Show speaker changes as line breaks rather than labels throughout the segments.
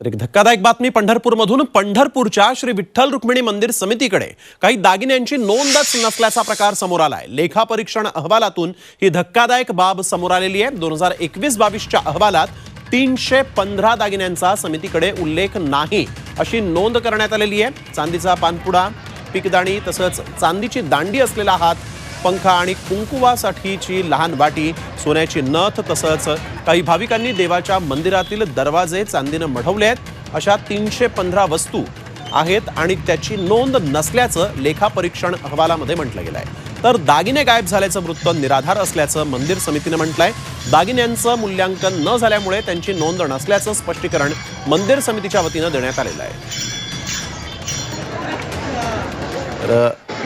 तर एक धक्कादायक बातमी पंढरपूरमधून. पंढरपूरच्या श्री विठ्ठल रुक्मिणी मंदिर समितीकडे काही दागिन्यांची नोंदच नसल्याचा प्रकार समोर आलाय. लेखापरीक्षण अहवालातून ही धक्कादायक बाब समोर आलेली आहे. दोन हजार एकवीस बावीसच्या अहवालात तीनशे पंधरा दागिन्यांचा समितीकडे उल्लेख नाही अशी नोंद करण्यात आलेली आहे. चांदीचा पानपुडा पिकदाणी तसंच चांदीची दांडी असलेला हात पंखा आणि कुंकुवासाठीची लहान वाटी सोन्याची नथ तसंच काही भाविकांनी देवाच्या मंदिरातील दरवाजे चांदीनं मढवले आहेत. अशा तीनशे पंधरा वस्तू आहेत आणि त्याची नोंद नसल्याचं लेखापरीक्षण अहवालामध्ये म्हटलं गेलं आहे तर दागिने गायब झाल्याचं वृत्त निराधार असल्याचं मंदिर समितीनं म्हटलंय. दागिन्यांचं मूल्यांकन न झाल्यामुळे त्यांची नोंद नसल्याचं स्पष्टीकरण मंदिर समितीच्या वतीनं देण्यात आलेलं आहे.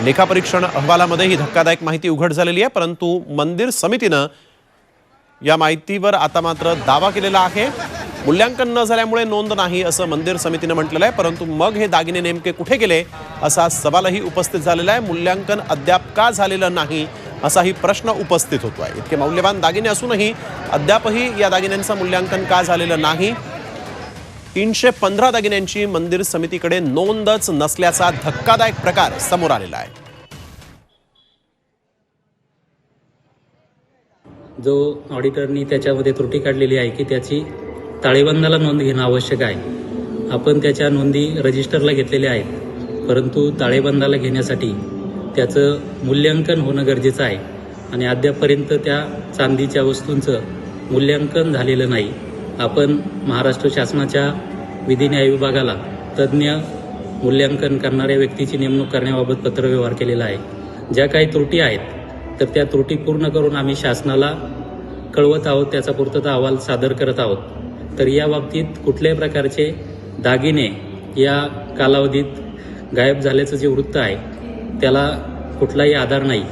लेखापरीक्षण अहवालामध्ये ही धक्कादायक माहिती उघड झालेली आहे परंतु मंदिर समितीनं या माहितीवर आता मात्र दावा केलेला आहे. मूल्यांकन न झाल्यामुळे नोंद नाही असं मंदिर समितीनं म्हटलेलं आहे परंतु मग हे दागिने नेमके कुठे गेले असा सवालही उपस्थित झालेला आहे. मूल्यांकन अद्याप का झालेलं नाही असाही प्रश्न उपस्थित होतो आहे इतके मौल्यवान दागिने असूनही अद्यापही या दागिन्यांचं मूल्यांकन का झालेलं नाही? तीनशे पंधरा दागिन्यांची मंदिर समितीकडे नोंदच नसल्याचा धक्कादायक प्रकार समोर आलेला आहे.
जो ऑडिटरनी त्याच्यामध्ये त्रुटी काढलेली आहे की त्याची ताळेबंदाला नोंद घेणं आवश्यक आहे. आपण त्याच्या नोंदी रजिस्टरला घेतलेल्या आहेत परंतु ताळेबंदाला घेण्यासाठी त्याचं मूल्यांकन होणं गरजेचं आहे आणि अद्यापपर्यंत त्या चांदीच्या वस्तूंचं मूल्यांकन झालेलं नाही. आपण महाराष्ट्र शासनाच्या विधी न्याय विभागाला तज्ज्ञ मूल्यांकन करणाऱ्या व्यक्तीची नेमणूक करण्याबाबत पत्रव्यवहार केलेला आहे. ज्या काही त्रुटी आहेत तर त्या त्रुटी पूर्ण करून आम्ही शासनाला कळवत आहोत त्याचा पूर्तता अहवाल सादर करत आहोत. तर या बाबतीत कुठल्याही प्रकारचे दागिने या कालावधीत गायब झाल्याचं जे वृत्त आहे त्याला कुठलाही आधार नाही.